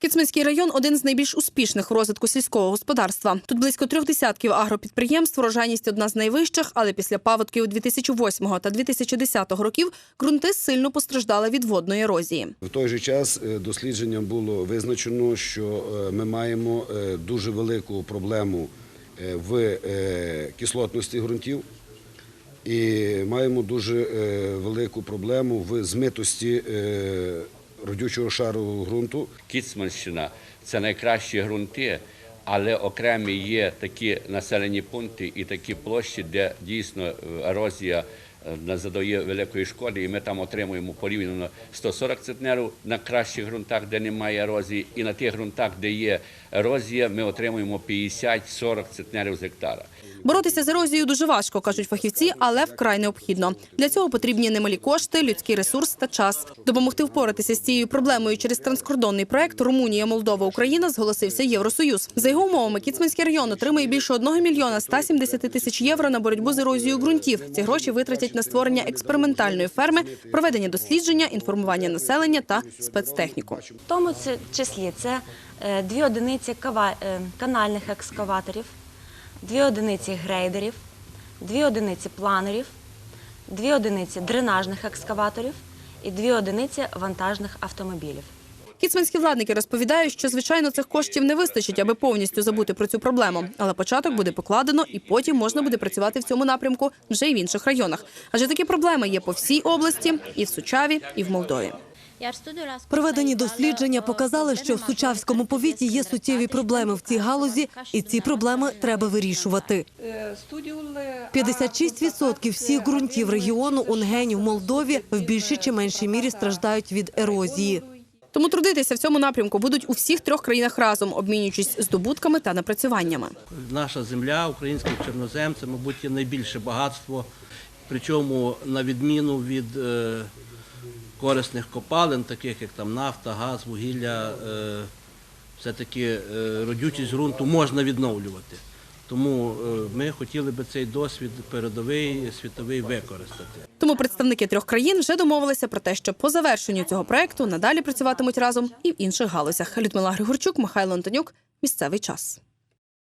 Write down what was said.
Кіцманський район один з найбільш успішних розвитку сільського господарства. Тут близько трьох десятків агропідприємств, врожайність одна з найвищих, але після паводків 2008 та 2010 років ґрунти сильно постраждали від водної ерозії. В той же час е, дослідженням було визначено, що е, ми маємо е, дуже велику проблему в кислотності ґрунтів і маємо дуже велику проблему в змитості родючого шару ґрунту. Кіцманщина це найкращі ґрунти, але окремі є такі населені пункти і такі площі, де дійсно е, ерозія е, задає великої шкоди, і ми там отримуємо порівняно 140 центнерів на кращих ґрунтах, де немає ерозії, і на тих ґрунтах, де є ерозія, ми отримуємо 50-40 центнерів з гектара. Боротися з ерозією дуже важко, кажуть фахівці, але вкрай необхідно. Для цього потрібні немалі кошти, людський ресурс та час. Допомогти впоратися з цією проблемою через транскордонний проект Румунія, Молдова, Україна зголосився Євросоюз. За його умовами, Кіцманський район отримає більше 1 мільйона 170 тисяч євро на боротьбу з ерозією ґрунтів. Ці гроші витратять на створення експериментальної ферми, проведення дослідження, інформування населення та спецтехніку. В тому числі це е, дві одиниці е, канальних екскаваторів, дві одиниці грейдерів, дві одиниці планерів, дві одиниці дренажних екскаваторів і дві одиниці вантажних автомобілів. Кіцманські владники розповідають, що звичайно цих коштів не вистачить, аби повністю забути про цю проблему. Але початок буде покладено, і потім можна буде працювати в цьому напрямку вже й в інших районах. Адже такі проблеми є по всій області, і в Сучаві, і в Молдові. Проведені дослідження показали, що в Сучавському повіті є суттєві проблеми в цій галузі, і ці проблеми треба вирішувати. 56% всіх ґрунтів регіону Унгені в Молдові в більшій чи меншій мірі страждають від ерозії. Тому трудитися в цьому напрямку будуть у всіх трьох країнах разом, обмінюючись здобутками та напрацюваннями. Наша земля, український чорнозем, це, мабуть, є найбільше багатство. Причому на відміну від е, корисних копалин, таких як там нафта, газ, вугілля, е, все-таки е, родючість ґрунту можна відновлювати. Тому е, ми хотіли би цей досвід передовий світовий використати. Тому представники трьох країн вже домовилися про те, що по завершенню цього проекту надалі працюватимуть разом і в інших галузях. Людмила Григорчук, Михайло Антонюк. Місцевий час.